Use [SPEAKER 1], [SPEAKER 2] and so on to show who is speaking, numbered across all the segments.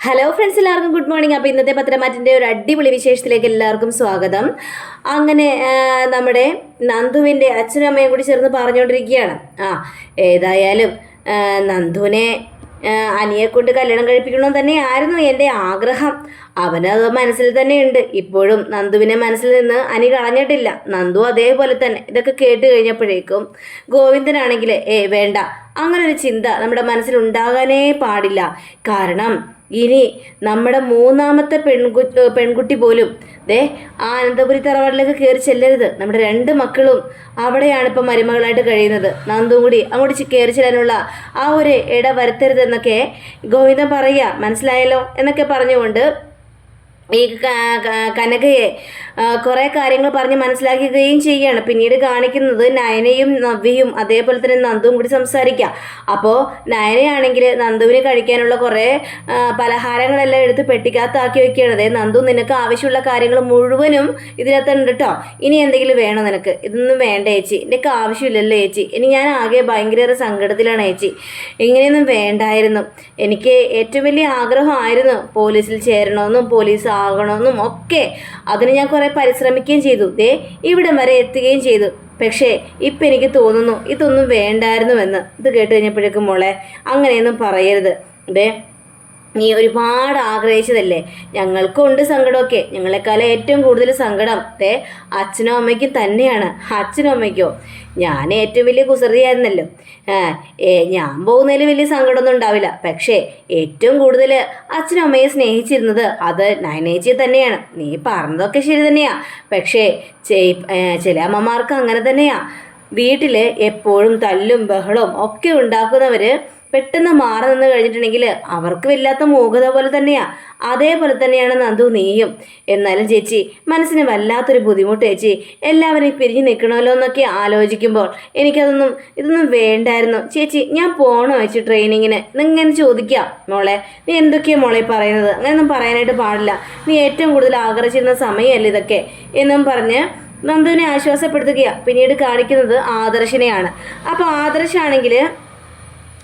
[SPEAKER 1] Hello friends എല്ലാവർക്കും good morning അപ്പോൾ ഇന്നത്തെ പത്രമാറ്റിന്റെ ഒരു അടിപൊളി വിശേഷത്തിലേക്ക് എല്ലാവർക്കും സ്വാഗതം. അങ്ങനെ നമ്മുടെ നന്ദുവിന്റെ അച്ഛനും അമ്മയും കൂടി ചേർന്ന് പറഞ്ഞുകൊണ്ടിരിക്കുകയാണ് ആ ഏതായാലും നന്ദുവിനെ അനിയെ കൊണ്ട് കല്യാണം കഴിപ്പിക്കണമെന്ന് തന്നെയായിരുന്നു എന്റെ ആഗ്രഹം. അവനത് മനസ്സിൽ തന്നെ ഉണ്ട്. ഇപ്പോഴും നന്ദുവിനെ മനസ്സിൽ നിന്ന് അനി കളഞ്ഞിട്ടില്ല. നന്ദു അതേപോലെ തന്നെ. ഇതൊക്കെ കേട്ട് കഴിഞ്ഞപ്പോഴേക്കും ഗോവിന്ദനാണെങ്കിൽ ഏ വേണ്ട. അങ്ങനെ ഒരു ചിന്ത നമ്മുടെ മനസ്സിൽ ഉണ്ടാകാനേ പാടില്ല. കാരണം ഇനി നമ്മുടെ മൂന്നാമത്തെ പെൺകുട്ടി പെൺകുട്ടി പോലും ദേ ആ അനന്തപുരി തറവാട്ടിലേക്ക് കയറി ചെല്ലരുത്. നമ്മുടെ രണ്ട് മക്കളും അവിടെയാണ് ഇപ്പം മരുമകളായിട്ട് കഴിയുന്നത്. നന്ദും കൂടി അങ്ങോട്ട് കയറി ചെല്ലാനുള്ള ആ ഒരു ഇട വരുത്തരുതെന്നൊക്കെ ഗോവിന്ദൻ പറയുക. മനസ്സിലായല്ലോ? എന്നൊക്കെ പറഞ്ഞുകൊണ്ട് ഈ കനകയെ കുറെ കാര്യങ്ങൾ പറഞ്ഞ് മനസ്സിലാക്കുകയും ചെയ്യുകയാണ് പിന്നീട് കാണിക്കുന്നത് നയനയും നവ്യയും അതേപോലെ തന്നെ നന്ദുവും കൂടി സംസാരിക്കുക അപ്പോൾ നയനയാണെങ്കിൽ നന്ദുവിന് കഴിക്കാനുള്ള കുറേ പലഹാരങ്ങളെല്ലാം എടുത്ത് പെട്ടിക്കകത്താക്കി വെക്കുകയാണ്. അതെ നന്ദു നിനക്ക് ആവശ്യമുള്ള കാര്യങ്ങൾ മുഴുവനും ഇതിനകത്തുണ്ട് കേട്ടോ ഇനി എന്തെങ്കിലും വേണോ നിനക്ക്? ഇതൊന്നും വേണ്ട ചേച്ചി നിനക്ക് ആവശ്യമില്ലല്ലോ ചേച്ചി ഇനി ഞാൻ ആകെ ഭയങ്കര സങ്കടത്തിലാണ് ചേച്ചി ഇങ്ങനെയൊന്നും വേണ്ടായിരുന്നു. എനിക്ക് ഏറ്റവും വലിയ ആഗ്രഹമായിരുന്നു പോലീസിൽ ചേരണമെന്നും പോലീസ് ആകണമെന്നും ഒക്കെ അതിന് ഞാൻ കുറേ പരിശ്രമിക്കുകയും ചെയ്തു. ദേ ഇവിടം വരെ എത്തുകയും ചെയ്തു. പക്ഷേ ഇപ്പം എനിക്ക് തോന്നുന്നു ഇതൊന്നും വേണ്ടായിരുന്നുവെന്ന്. ഇത് കേട്ട് കഴിഞ്ഞപ്പോഴേക്കും മോളെ അങ്ങനെയൊന്നും പറയരുത്. ദേ നീ ഒരുപാട് ആഗ്രഹിച്ചതല്ലേ? ഞങ്ങൾക്കും ഉണ്ട് സങ്കടമൊക്കെ. ഞങ്ങളെക്കാളും ഏറ്റവും കൂടുതൽ സങ്കടം. തേ അച്ഛനും അമ്മയ്ക്കും തന്നെയാണ്. അച്ഛനും അമ്മയ്ക്കോ? ഞാൻ ഏറ്റവും വലിയ കുസൃതിയായിരുന്നല്ലോ. ഞാൻ പോകുന്നതിൽ വലിയ സങ്കടമൊന്നും ഉണ്ടാവില്ല. പക്ഷേ ഏറ്റവും കൂടുതൽ അച്ഛനും അമ്മയെ സ്നേഹിച്ചിരുന്നത് അത് നയനേച്ചിയെ തന്നെയാണ്. നീ പറഞ്ഞതൊക്കെ ശരി തന്നെയാ. പക്ഷേ ചില അമ്മമാർക്ക് അങ്ങനെ തന്നെയാ. വീട്ടിൽ എപ്പോഴും തല്ലും ബഹളവും ഒക്കെ ഉണ്ടാക്കുന്നവർ പെട്ടെന്ന് മാറി നിന്ന് കഴിഞ്ഞിട്ടുണ്ടെങ്കിൽ അവർക്ക് വല്ലാത്ത മൂകത പോലെ തന്നെയാ. അതേപോലെ തന്നെയാണ് നന്ദു നീയും. എന്നാലും ചേച്ചി മനസ്സിന് വല്ലാത്തൊരു ബുദ്ധിമുട്ട് ചേച്ചി. എല്ലാവരെയും പിരിഞ്ഞു നിൽക്കണമല്ലോ എന്നൊക്കെ ആലോചിക്കുമ്പോൾ എനിക്കതൊന്നും ഇതൊന്നും വേണ്ടായിരുന്നു. ചേച്ചി ഞാൻ പോകണോ ചേച്ചി ട്രെയിനിങ്ങിന്? ഇങ്ങനെ ചോദിക്കാം. മോളെ നീ എന്തൊക്കെയാണ് മോളെ പറയുന്നത്? അങ്ങനെയൊന്നും പറയാനായിട്ട് പാടില്ല. നീ ഏറ്റവും കൂടുതൽ ആഗ്രഹിച്ചിരുന്ന സമയമല്ലേ ഇതൊക്കെ? എന്നും പറഞ്ഞ് നന്ദുവിനെ ആശ്വാസപ്പെടുത്തുകയാണ് പിന്നീട് കാണിക്കുന്നത് ആദർശിനെയാണ്. അപ്പോൾ ആദർശാണെങ്കിൽ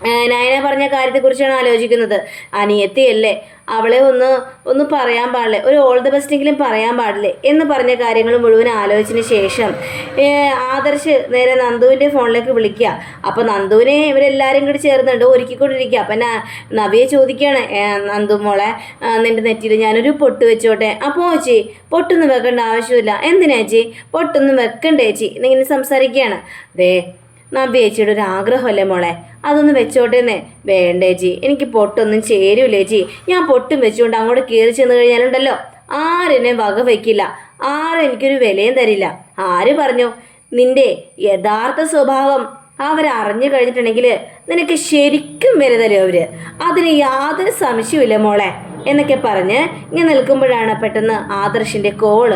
[SPEAKER 1] നയന പറഞ്ഞ കാര്യത്തെക്കുറിച്ചാണ് ആലോചിക്കുന്നത്. അനിയത്തിയല്ലേ അവളെ ഒന്ന് ഒന്ന് പറയാൻ പാടില്ലേ ഒരു ഓൾ ദ ബെസ്റ്റെങ്കിലും പറയാൻ പാടില്ലേ എന്ന് പറഞ്ഞ കാര്യങ്ങൾ മുഴുവൻ ആലോചിച്ചതിന് ശേഷം ആദർശ് നേരെ നന്ദുവിന്റെ ഫോണിലേക്ക് വിളിക്കുക. അപ്പോൾ നന്ദുവിനെ ഇവരെല്ലാവരും കൂടി ചേർന്നുണ്ട് ഒരുക്കിക്കൊണ്ടിരിക്കുക. അപ്പം ഞാൻ നവിയെ ചോദിക്കുകയാണ് നന്ദു മോളെ നിന്റെ നെറ്റിയിൽ ഞാനൊരു പൊട്ട് വെച്ചോട്ടെ? അപ്പോൾ ചേച്ചി പൊട്ടൊന്നും വെക്കേണ്ട ആവശ്യമില്ല. എന്തിനാ ചേച്ചി? പൊട്ടൊന്നും വെക്കണ്ടേ ചേച്ചി. എന്നിങ്ങനെ സംസാരിക്കുകയാണ്. ദേ നവ്യ ചേച്ചിയുടെ ഒരു ആഗ്രഹമല്ലേ മോളെ? അതൊന്ന് വെച്ചോട്ടേന്നേ വേണ്ടേ ചേച്ചി എനിക്ക് പൊട്ടൊന്നും ചേരൂലേ ചേച്ചി ഞാൻ പൊട്ടും വെച്ചുകൊണ്ട് അങ്ങോട്ട് കയറി ചെന്ന് കഴിഞ്ഞാലുണ്ടല്ലോ. ആരെന്നെ വക വയ്ക്കില്ല ആരും എനിക്കൊരു വിലയും തരില്ല. ആര് പറഞ്ഞു? നിന്റെ യഥാർത്ഥ സ്വഭാവം അവരറിഞ്ഞു കഴിഞ്ഞിട്ടുണ്ടെങ്കിൽ നിനക്ക് ശരിക്കും വില തരും അവർ. അതിന് യാതൊരു സംശയമില്ല മോളെ. എന്നൊക്കെ പറഞ്ഞ് ഇങ്ങനെ നിൽക്കുമ്പോഴാണ് പെട്ടെന്ന് ആദർശിന്റെ കോൾ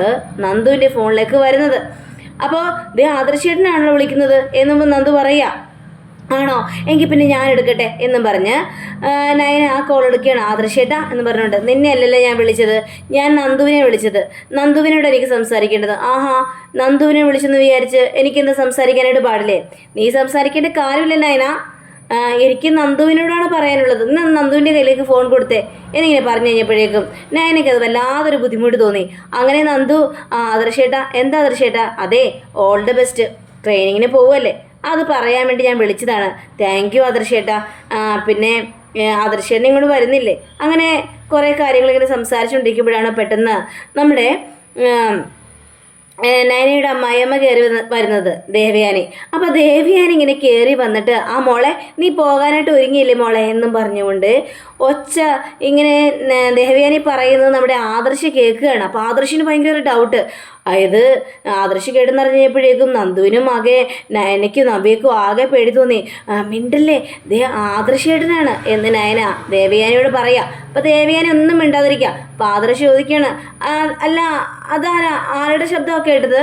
[SPEAKER 1] നന്ദുവിന്റെ ഫോണിലേക്ക് വരുന്നത്. അപ്പോൾ ദേ ആദർശേട്ടനാണല്ലോ വിളിക്കുന്നത്. എന്നും നന്ദു പറയാ. ആണോ? എങ്കിൽ പിന്നെ ഞാൻ എടുക്കട്ടെ എന്നും പറഞ്ഞ് നയൻ ആ കോൾ എടുക്കുകയാണ്. ആദർശേട്ടാ എന്ന് പറഞ്ഞുകൊണ്ട് നിന്നെ അല്ലല്ലോ ഞാൻ വിളിച്ചത്? ഞാൻ നന്ദുവിനെ വിളിച്ചത്. നന്ദുവിനോട് എനിക്ക് സംസാരിക്കേണ്ടത്. ആഹാ നന്ദുവിനെ വിളിച്ചെന്ന് വിചാരിച്ച് എനിക്കെന്താ സംസാരിക്കാനായിട്ട് പാടില്ലേ? നീ സംസാരിക്കേണ്ട കാര്യമില്ല നയന. എനിക്ക് നന്ദുവിനോടാണ് പറയാനുള്ളത്. ഇന്ന് നന്ദുവിന്റെ കയ്യിലേക്ക് ഫോൺ കൊടുത്തേ. എന്നിങ്ങനെ പറഞ്ഞു കഴിഞ്ഞപ്പോഴേക്കും നയനയ്ക്ക് അത് വല്ലാതൊരു ബുദ്ധിമുട്ട് തോന്നി. അങ്ങനെ നന്ദു ആ ആദർശേട്ടാ എന്താ ആദർശേട്ടാ? അതെ ഓൾ ദ ബെസ്റ്റ് ട്രെയിനിങ്ങിന് പോവല്ലേ അത് പറയാൻ വേണ്ടി ഞാൻ വിളിച്ചതാണ്. താങ്ക് യു ആദർശേട്ടാ പിന്നെ ആദർശേട്ടൻ ഇങ്ങോട്ട് വരുന്നില്ലേ? അങ്ങനെ കുറേ കാര്യങ്ങൾ ഇങ്ങനെ സംസാരിച്ചുകൊണ്ടിരിക്കുമ്പോഴാണ് പെട്ടെന്ന് നമ്മുടെ നയനയുടെ അമ്മായിയമ്മ കയറി വരുന്നത് ദേവയാനി. അപ്പോൾ ദേവയാനി ഇങ്ങനെ കയറി വന്നിട്ട് ആ മോളെ നീ പോകാനായിട്ട് ഒരുങ്ങിയില്ലേ മോളെ? എന്നും പറഞ്ഞുകൊണ്ട് ഒച്ച ഇങ്ങനെ ദേവയാനി പറയുന്നത് നമ്മുടെ ആദർശ് കേൾക്കുകയാണ്. അപ്പോൾ ആദർശിന് ഭയങ്കര ഡൗട്ട് അതായത് ആദർശ് കേട്ടെന്നറിഞ്ഞപ്പോഴേക്കും നന്ദുവിനും ആകെ നയനയ്ക്കും നവ്യക്കും ആകെ പേടി തോന്നി. മിണ്ടല്ലേ? ദേ ആദർശേട്ടനാണ് എന്ന് നയന ദേവയാനിയോട് പറയാം. അപ്പോൾ ദേവയാനി ഒന്നും മിണ്ടാതിരിക്കുക അപ്പോൾ ആദർശ് ചോദിക്കുകയാണ് അല്ല അതാരാ? ആരുടെ ശബ്ദമൊക്കെ കേട്ടത്?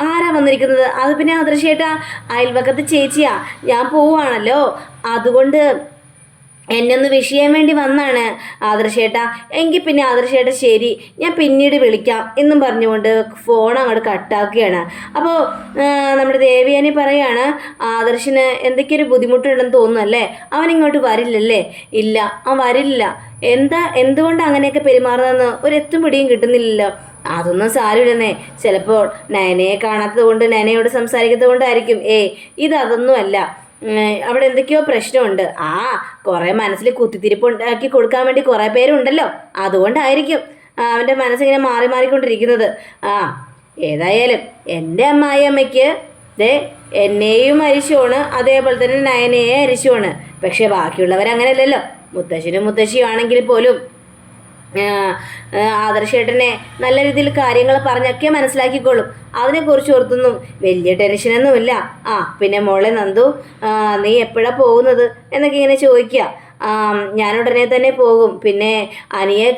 [SPEAKER 1] ആരാ വന്നിരിക്കുന്നത്? അത് പിന്നെ ആദർശേട്ടാ അയൽവക്കത്ത് ചേച്ചിയാ. ഞാൻ പോവുകയാണല്ലോ അതുകൊണ്ട് എന്നെ ഒന്ന് വിഷയം വേണ്ടി വന്നാണ്. ആദർശേട്ടാ എങ്കിൽ പിന്നെ ആദർശേട്ടാ ശരി ഞാൻ പിന്നീട് വിളിക്കാം എന്നും പറഞ്ഞുകൊണ്ട് ഫോൺ അങ്ങോട്ട് കട്ടാക്കുകയാണ് അപ്പോൾ നമ്മുടെ ദേവിയാനി പറയാണ് ആദർശിന് എന്തൊക്കെയൊരു ബുദ്ധിമുട്ടുണ്ടെന്ന് തോന്നുന്നല്ലേ അവൻ ഇങ്ങോട്ട് വരില്ലല്ലേ? ഇല്ല അവൻ വരില്ല. എന്താ എന്തുകൊണ്ട് അങ്ങനെയൊക്കെ പെരുമാറുന്നതെന്ന് ഒരു എത്തും പിടിയും കിട്ടുന്നില്ലല്ലോ. അതൊന്നും സാരമില്ലെന്നേ. ചിലപ്പോൾ നയനയെ കാണാത്തത് കൊണ്ട് നയനയോട് സംസാരിക്കുന്നത് കൊണ്ടായിരിക്കും. ഏയ് ഇതൊന്നുമല്ല അവിടെ എന്തൊക്കെയോ പ്രശ്നമുണ്ട്. ആ കുറേ മനസ്സിൽ കുത്തിത്തിരിപ്പ് ഉണ്ടാക്കി കൊടുക്കാൻ വേണ്ടി കുറേ പേരുണ്ടല്ലോ. അതുകൊണ്ടായിരിക്കും അവന്റെ മനസ്സിങ്ങനെ മാറി മാറിക്കൊണ്ടിരിക്കുന്നത്. ആ ഏതായാലും എന്റെ അമ്മായി അമ്മയ്ക്ക് ദേ എന്നെയും അരിശുമാണ് അതേപോലെ തന്നെ നയനയെ അരിശുമാണ് പക്ഷേ ബാക്കിയുള്ളവരങ്ങനെയല്ലല്ലോ മുത്തശ്ശനും മുത്തശ്ശിയും ആണെങ്കിൽ പോലും ആദർശേട്ടനെ നല്ല രീതിയിൽ കാര്യങ്ങൾ പറഞ്ഞൊക്കെ മനസ്സിലാക്കിക്കോളും. അതിനെക്കുറിച്ച് ഓർത്തൊന്നും. വലിയ ടെൻഷനൊന്നുമില്ല ആ പിന്നെ മോളെ നന്ദു നീ എപ്പോഴാണ് പോകുന്നത് എന്നൊക്കെ ഇങ്ങനെ ചോദിക്കുക. ഞാൻ ഉടനെ തന്നെ പോകും. പിന്നെ അനിയെ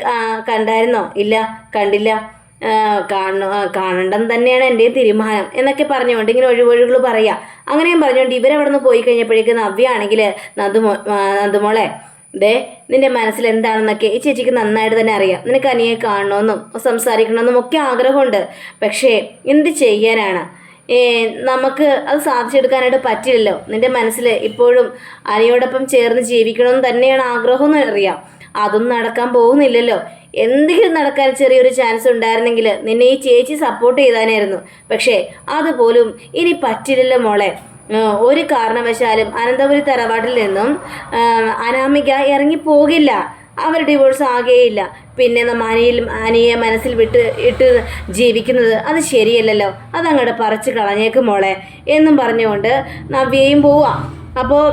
[SPEAKER 1] കണ്ടായിരുന്നോ? ഇല്ല കണ്ടില്ല. കാണ കാണണ്ടെന്ന് തന്നെയാണ് എന്റെ തീരുമാനം എന്നൊക്കെ പറഞ്ഞുകൊണ്ട് ഇങ്ങനെ ഒഴിവൊഴികൾ പറയുക. അങ്ങനെയും പറഞ്ഞുകൊണ്ട് ഇവരവിടെ നിന്ന് പോയി കഴിഞ്ഞപ്പോഴേക്ക് നവ്യാണെങ്കിൽ നന്ദുമോ ആ, നന്ദുമോളെ ദേ നിന്റെ മനസ്സിൽ എന്താണെന്നൊക്കെ ഈ ചേച്ചിക്ക് നന്നായിട്ട് തന്നെ അറിയാം. നിനക്ക് അനിയെ കാണണമെന്നും സംസാരിക്കണമെന്നും ഒക്കെ ആഗ്രഹമുണ്ട്. പക്ഷേ എന്ത് ചെയ്യാനാണ്? നമുക്ക് അത് സാധിച്ചെടുക്കാനായിട്ട് പറ്റില്ലല്ലോ. നിന്റെ മനസ്സിൽ ഇപ്പോഴും അനിയോടൊപ്പം ചേർന്ന് ജീവിക്കണമെന്ന് തന്നെയാണ് ആഗ്രഹം എന്ന് അറിയാം. അതൊന്നും നടക്കാൻ പോകുന്നില്ലല്ലോ. എന്തെങ്കിലും നടക്കാൻ ചെറിയൊരു ചാൻസ് ഉണ്ടായിരുന്നെങ്കിൽ നിന്നെ ഈ ചേച്ചി സപ്പോർട്ട് ചെയ്താനായിരുന്നു. പക്ഷേ അതുപോലും ഇനി പറ്റില്ലല്ലോ മോളെ. ഒരു കാരണവശാലും അനന്തപുരി തറവാട്ടിൽ നിന്നും അനാമിക ഇറങ്ങി പോകില്ല അവർ ഡിവോഴ്സ് ആകേയില്ല. പിന്നെ നമ്മൾ അനിയിൽ അനിയെ മനസ്സിൽ വിട്ട് ഇട്ട് ജീവിക്കുന്നത് അത് ശരിയല്ലല്ലോ. അതങ്ങോട്ട് പറിച്ച് കളഞ്ഞേക്കും മോളെ എന്നും പറഞ്ഞുകൊണ്ട് നവ്യയും പോവാം. അപ്പോൾ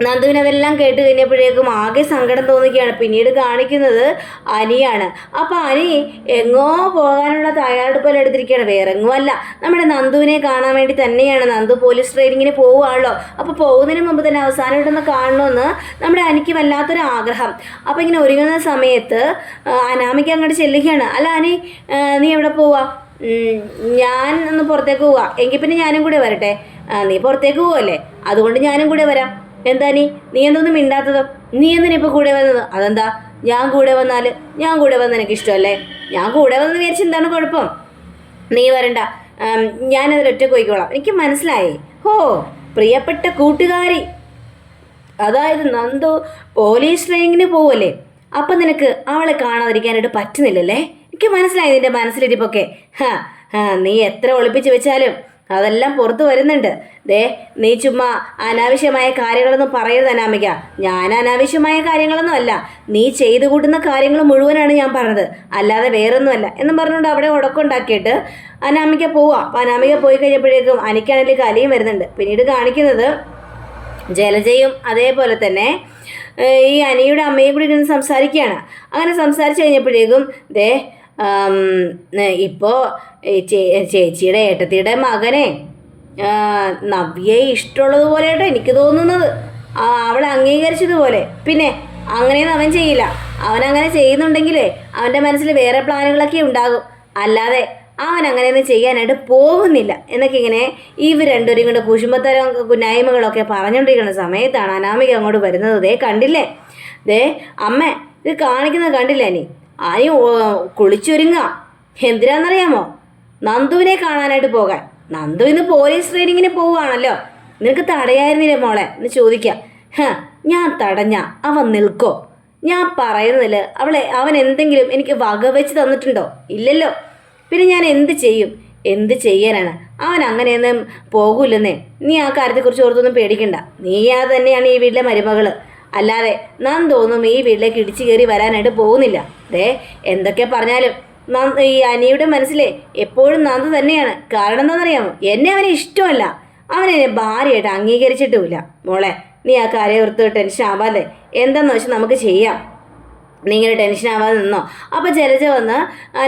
[SPEAKER 1] നന്ദുവിന് അതെല്ലാം കേട്ട് കഴിഞ്ഞപ്പോഴേക്കും ആകെ സങ്കടം തോന്നുകയാണ് പിന്നീട് കാണിക്കുന്നത് അനിയാണ്. അപ്പം അനി എങ്ങോ പോകാനുള്ള തയ്യാറെടുപ്പല്ല എടുത്തിരിക്കുകയാണ്. വേറെ അല്ല. നമ്മുടെ നന്ദുവിനെ കാണാൻ വേണ്ടി തന്നെയാണ് നന്ദു പോലീസ് ട്രെയിനിങ്ങിന് പോവുകയാണല്ലോ. അപ്പോൾ പോകുന്നതിന് മുമ്പ് തന്നെ അവസാനമായിട്ടൊന്ന് കാണണമെന്ന് നമ്മുടെ അനിക്ക് വല്ലാത്തൊരു ആഗ്രഹം. അപ്പോൾ ഇങ്ങനെ ഒരുങ്ങുന്ന സമയത്ത് അനാമിക്ക് അനാമിക അങ്ങോട്ട് ചെല്ലുകയാണ്. അല്ല അനി നീ എവിടെ പോവാ? ഞാൻ ഒന്ന് പുറത്തേക്ക് പോവാ. എങ്കിൽ പിന്നെ ഞാനും കൂടെ വരട്ടെ. നീ പുറത്തേക്ക് പോവല്ലേ? അതുകൊണ്ട് ഞാനും കൂടെ വരാം. എന്താ നീ? നീ എന്തൊന്നും മിണ്ടാത്തതോ? നീ എന്തിനാ ഇപ്പോൾ കൂടെ വന്നത്? അതെന്താ? ഞാൻ കൂടെ വന്നാൽ ഞാൻ കൂടെ വന്ന് എനിക്ക് ഇഷ്ടമല്ലേ? ഞാൻ കൂടെ വന്ന് വിചാരിച്ച് എന്താണ് കുഴപ്പം? നീ വരണ്ട. ഞാനതിൽ ഒറ്റ പോയിക്കോളാം എനിക്ക് മനസ്സിലായി. ഹോ പ്രിയപ്പെട്ട കൂട്ടുകാരി. അതായത് നന്ദു പോലീസ് ട്രെയിനിങ്ങിന് പോവല്ലേ? അപ്പം നിനക്ക് അവളെ കാണാതിരിക്കാനായിട്ട് പറ്റുന്നില്ലല്ലേ? എനിക്ക് മനസ്സിലായി നിന്റെ മനസ്സിലിരിപ്പൊക്കെ. ഹാ നീ എത്ര ഒളിപ്പിച്ച് വെച്ചാലും. അതെല്ലാം പുറത്തു വരുന്നുണ്ട്. ദേ നീ ചുമ്മാ അനാവശ്യമായ കാര്യങ്ങളൊന്നും പറയരുത് അനാമിക. ഞാൻ അനാവശ്യമായ കാര്യങ്ങളൊന്നും അല്ല. നീ ചെയ്തു കൂട്ടുന്ന കാര്യങ്ങൾ മുഴുവനാണ് ഞാൻ പറഞ്ഞത്. അല്ലാതെ വേറൊന്നുമല്ല. എന്നും പറഞ്ഞുകൊണ്ട് അവിടെ ഉടക്കുണ്ടാക്കിയിട്ട് അനാമിക പോവാം. അപ്പം അനാമിക പോയി കഴിഞ്ഞപ്പോഴേക്കും അനിക്കാണെങ്കിൽ കലയും വരുന്നുണ്ട്. പിന്നീട് കാണിക്കുന്നത് ജലജയും അതേപോലെ തന്നെ ഈ അനിയുടെ അമ്മയും കൂടി ഇരുന്ന് സംസാരിക്കുകയാണ്. അങ്ങനെ സംസാരിച്ചു കഴിഞ്ഞപ്പോഴേക്കും ദേ ഇപ്പോൾ ചേച്ചിയുടെ ഏട്ടത്തിയുടെ മകനെ നവ്യെ ഇഷ്ടമുള്ളത് ഇഷ്ടമുള്ളതുപോലെ കേട്ടോ എനിക്ക് തോന്നുന്നത്. അവൾ അംഗീകരിച്ചതുപോലെ. പിന്നെ അങ്ങനെയൊന്നും അവൻ ചെയ്യില്ല. അവൻ അങ്ങനെ ചെയ്യുന്നുണ്ടെങ്കിലേ അവന്റെ മനസ്സിൽ വേറെ പ്ലാനുകളൊക്കെ ഉണ്ടാകും. അല്ലാതെ അവൻ അങ്ങനെയൊന്നും ചെയ്യാനായിട്ട് പോകുന്നില്ല. എന്നൊക്കെ ഇങ്ങനെ ഇവർ രണ്ടുപേരും കൊണ്ട് കുശുമ്പത്തരം കുന്നായ്മകളൊക്കെ പറഞ്ഞുകൊണ്ടിരിക്കുന്ന സമയത്താണ് അനാമിക അങ്ങോട്ട് വരുന്നത്. ദേ കണ്ടില്ലേ? ദേ അമ്മ ഇത് കാണിക്കുന്നത് കണ്ടില്ലേ നീ? ആനി കുളിച്ചൊരുങ്ങുക. എന്തിനാണെന്നറിയാമോ നന്ദുവിനെ കാണാനായിട്ട് പോകാൻ. നന്ദു ഇന്ന് പോലീസ് ട്രെയിനിങ്ങിന് പോവുകയാണല്ലോ. നിനക്ക് തടയായിരുന്നില്ലേ മോളെ? എന്ന് ചോദിക്കാം ഹ ഞാൻ തടഞ്ഞ അവൻ നിൽക്കോ? ഞാൻ പറയുന്നതിൽ അവളെ അവൻ എന്തെങ്കിലും എനിക്ക് വകവെച്ച് തന്നിട്ടുണ്ടോ? ഇല്ലല്ലോ. പിന്നെ ഞാൻ എന്ത് ചെയ്യും? എന്ത് ചെയ്യാനാണ്? അവൻ അങ്ങനെയൊന്നും പോകൂലെന്നേ നീ ആ കാര്യത്തെക്കുറിച്ച് ഓർത്തൊന്നും പേടിക്കണ്ട. നീയാ തന്നെയാണ് ഈ വീട്ടിലെ മരുമകൾ. അല്ലാതെ നാം തോന്നും ഈ വീട്ടിലേക്ക് ഇടിച്ചു കയറി വരാനായിട്ട് പോകുന്നില്ല. ദേ എന്തൊക്കെ പറഞ്ഞാലും നന്ദ ഈ അനിയുടെ മനസ്സിലെ എപ്പോഴും നന്ദ തന്നെയാണ്. കാരണം എന്താണെന്നറിയാമോ? എന്നെ അവനെ ഇഷ്ടമല്ല. അവനെ ഭാര്യയായിട്ട് അംഗീകരിച്ചിട്ടുമില്ല. മോളെ നീ ആ കാര്യം ഓർത്ത് ടെൻഷൻ ആവാതെ എന്താന്ന് വെച്ചാൽ നമുക്ക് ചെയ്യാം. നീ ഇങ്ങനെ ടെൻഷൻ ആവാതെ നിന്നോ. അപ്പം ജലജ വന്ന്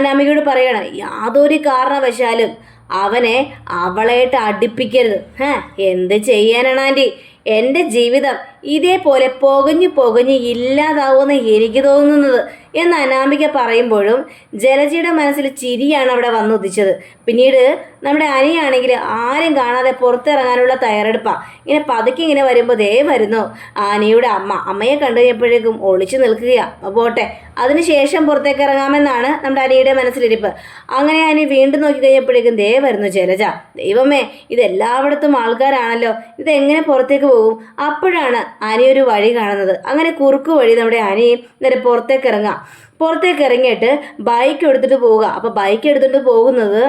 [SPEAKER 1] നമികയോട് പറയണം യാതൊരു കാരണവശാലും അവനെ അവളായിട്ട് അടുപ്പിക്കരുത്. ഏ എന്ത് ചെയ്യാനാണ് ആന്റി എന്റെ ജീവിതം ഇതേപോലെ പുകഞ്ഞു പുകഞ്ഞ് ഇല്ലാതാവുമെന്ന് എനിക്ക് തോന്നുന്നത് എന്ന് അനാമിക പറയുമ്പോഴും ജലജയുടെ മനസ്സിൽ ചിരിയാണ് അവിടെ വന്നുദിച്ചത്. പിന്നീട് നമ്മുടെ അനിയാണെങ്കിൽ ആരും കാണാതെ പുറത്തിറങ്ങാനുള്ള തയ്യാറെടുപ്പാണ് ഇങ്ങനെ പതുക്കെ ഇങ്ങനെ വരുമ്പോൾ ദേ വരുന്നു. ആനയുടെ അമ്മ അമ്മയെ കണ്ടു കഴിഞ്ഞപ്പോഴേക്കും ഒളിച്ചു നിൽക്കുകയാ. പോട്ടെ അതിനുശേഷം പുറത്തേക്ക് ഇറങ്ങാമെന്നാണ് നമ്മുടെ അനിയുടെ മനസ്സിലിരിപ്പ്. അങ്ങനെ അനി വീണ്ടും നോക്കി കഴിഞ്ഞപ്പോഴേക്കും ദേ വരുന്നു ജലജ. ദൈവമേ ഇതെല്ലായിടത്തും ആൾക്കാരാണല്ലോ. ഇതെങ്ങനെ പുറത്തേക്ക് പോകും? അപ്പോഴാണ് അനി ഒരു വഴി കാണുന്നത്. അങ്ങനെ കുറുക്ക് വഴി നമ്മുടെ അനിയും നേരെ പുറത്തേക്ക് ഇറങ്ങാം പുറത്തേക്ക് ഇറങ്ങിയിട്ട് ബൈക്ക് എടുത്തിട്ട് പോവുക. അപ്പോൾ ബൈക്ക് എടുത്തിട്ട് പോകുന്നത്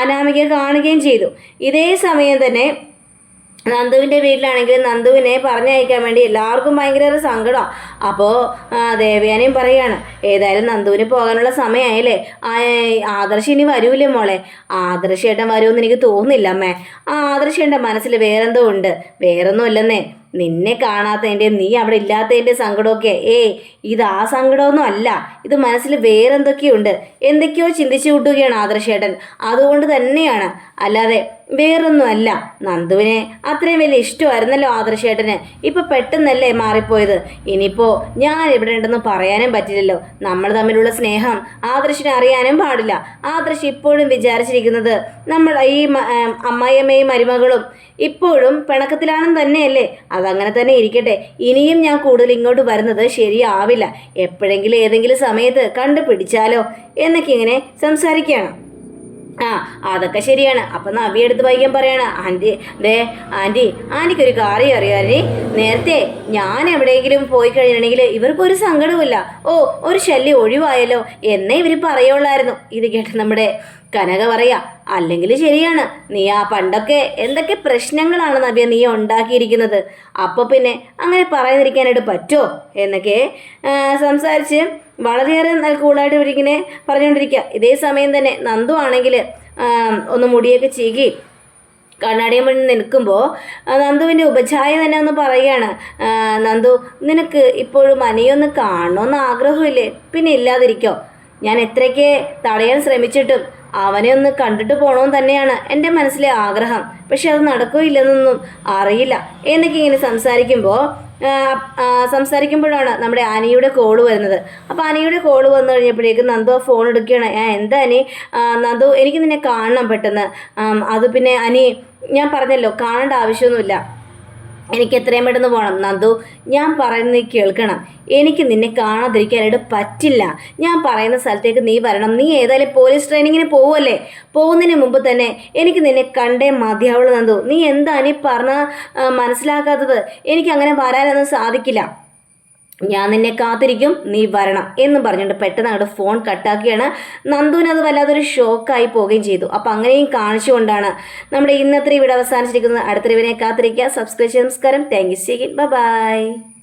[SPEAKER 1] അനാമിക കാണുകയും ചെയ്തു. ഇതേ സമയം തന്നെ നന്ദുവിന്റെ വീട്ടിലാണെങ്കിൽ നന്ദുവിനെ പറഞ്ഞയക്കാൻ വേണ്ടി എല്ലാവർക്കും ഭയങ്കര സങ്കടമാണ് അപ്പോൾ ദേവയാനയും പറയുകയാണ് ഏതായാലും നന്ദുവിന് പോകാനുള്ള സമയമായില്ലേ ആദർശ് ഇനി വരൂലേ മോളെ? ആദർശേട്ടൻ വരുമെന്ന് എനിക്ക് തോന്നുന്നില്ല അമ്മേ. ആ ആദർശേട്ടന്റെ മനസ്സിൽ വേറെന്തോ ഉണ്ട്. വേറൊന്നും ഇല്ലെന്നേ നിന്നെ കാണാത്തതിന്റെ നീ അവിടെ ഇല്ലാത്തതിന്റെ സങ്കടമൊക്കെ. ഏ ഇത് ആ സങ്കടമൊന്നും അല്ല. ഇത് മനസ്സിൽ വേറെന്തൊക്കെയുണ്ട്? എന്തൊക്കെയോ ചിന്തിച്ചു കൂട്ടുകയാണ് ആദർശേട്ടൻ. അതുകൊണ്ട് തന്നെയാണ്. അല്ലാതെ വേറൊന്നും അല്ല നന്ദുവിനെ അത്രയും വലിയ ഇഷ്ടമായിരുന്നല്ലോ ആദർശേട്ടന്. ഇപ്പൊ പെട്ടെന്നല്ലേ മാറിപ്പോയത്. ഇനിയിപ്പോ ഞാൻ ഇവിടെ ഉണ്ടെന്ന് പറയാനും പറ്റില്ലല്ലോ. നമ്മൾ തമ്മിലുള്ള സ്നേഹം ആദർശിനെ അറിയാനും പാടില്ല. ആദർശ് ഇപ്പോഴും വിചാരിച്ചിരിക്കുന്നത് നമ്മൾ ഈ അമ്മായിയമ്മയും മരുമകളും ഇപ്പോഴും പിണക്കത്തിലാണെന്ന് തന്നെയല്ലേ? അതങ്ങനെ തന്നെ ഇരിക്കട്ടെ. ഇനിയും ഞാൻ കൂടുതൽ ഇങ്ങോട്ട് വരുന്നത് ശരിയാവില്ല. എപ്പോഴെങ്കിലും ഏതെങ്കിലും സമയത്ത് കണ്ടുപിടിച്ചാലോ എന്നൊക്കെ ഇങ്ങനെ സംസാരിക്കുകയാണ്. ആ അതൊക്കെ ശരിയാണ്. അപ്പം നവി എടുത്ത് വൈകാൻ പറയാണ് ആന്റി ദേ ആന്റി ഒരു കാര്യം അറിയാമേ നേരത്തെ ഞാൻ എവിടെയെങ്കിലും പോയി കഴിഞ്ഞിട്ടുണ്ടെങ്കിൽ ഇവർക്കൊരു സങ്കടവുമില്ല. ഓ ഒരു ശല്യം ഒഴിവായല്ലോ എന്നേ ഇവർ പറയുള്ളായിരുന്നു. ഇത് കേട്ട് നമ്മുടെ കനക പറയാ അല്ലെങ്കിൽ ശരിയാണ്. നീ ആ പണ്ടൊക്കെ എന്തൊക്കെ പ്രശ്നങ്ങളാണ് നബിയ നീ ഉണ്ടാക്കിയിരിക്കുന്നത്? അപ്പോൾ പിന്നെ അങ്ങനെ പറയാതിരിക്കാനായിട്ട് പറ്റുമോ എന്നൊക്കെ സംസാരിച്ച് വളരെയേറെ കൂളായിട്ട് ഇവരിങ്ങനെ പറഞ്ഞുകൊണ്ടിരിക്കുക. ഇതേ സമയം തന്നെ നന്ദു ആണെങ്കിൽ ഒന്ന് മുടിയൊക്കെ ചീകി കണ്ണാടിയും മുന്നിൽ നിൽക്കുമ്പോൾ നന്ദുവിന്റെ ഉപചായ തന്നെ ഒന്ന് പറയുകയാണ്. നന്ദു നിനക്ക് ഇപ്പോഴും അനിയൊന്ന് കാണണമെന്ന് ആഗ്രഹമില്ലേ? പിന്നെ ഇല്ലാതിരിക്കോ? ഞാൻ എത്രയ്ക്ക് തടയാൻ ശ്രമിച്ചിട്ടും അവനെ ഒന്ന് കണ്ടിട്ട് പോകണമെന്ന് തന്നെയാണ് എന്റെ മനസ്സിലെ ആഗ്രഹം. പക്ഷെ അത് നടക്കുകയില്ലെന്നൊന്നും അറിയില്ല. എന്നൊക്കെ ഇങ്ങനെ സംസാരിക്കുമ്പോൾ സംസാരിക്കുമ്പോഴാണ് നമ്മുടെ അനിയുടെ കോൾ വരുന്നത്. അപ്പോൾ അനിയുടെ കോൾ വന്നു കഴിഞ്ഞപ്പോഴേക്കും നന്ദു ഫോൺ എടുക്കുകയാണ്. ഞാൻ എന്താ അനി? നന്ദു എനിക്ക് നിന്നെ കാണണം പെട്ടെന്ന്. അത് പിന്നെ അനി ഞാൻ പറഞ്ഞല്ലോ കാണേണ്ട ആവശ്യമൊന്നുമില്ല. എനിക്ക് എത്രയും പെട്ടെന്ന് പോകണം നന്ദു ഞാൻ പറയുന്നത് കേൾക്കണം. എനിക്ക് നിന്നെ കാണാതിരിക്കാനായിട്ട് പറ്റില്ല. ഞാൻ പറയുന്ന സ്ഥലത്തേക്ക് നീ വരണം. നീ ഏതായാലും പോലീസ് ട്രെയിനിങ്ങിന് പോവല്ലേ? പോകുന്നതിന് മുമ്പ് തന്നെ എനിക്ക് നിന്നെ കണ്ടേ മതിയാവുള്ളൂ നന്ദു. നീ എന്താ നീ പറഞ്ഞ മനസ്സിലാക്കാത്തത്? എനിക്ക് അങ്ങനെ വരാനൊന്നും സാധിക്കില്ല. ഞാൻ നിന്നെ കാത്തിരിക്കും നീ വരണം എന്ന് പറഞ്ഞുകൊണ്ട് പെട്ടെന്ന് അങ്ങോട്ട് ഫോൺ കട്ടാക്കിയാണ് നന്ദുവിന് അത് വല്ലാതൊരു ഷോക്കായി പോവുകയും ചെയ്തു. അപ്പം അങ്ങനെയും കാണിച്ചുകൊണ്ടാണ് നമ്മുടെ ഇന്നത്തെ ഇവിടെ അവസാനിച്ചിരിക്കുന്നത്. അടുത്ത കാത്തിരിക്കുക. സബ്സ്ക്രൈബ് നമസ്കാരം. Thank you by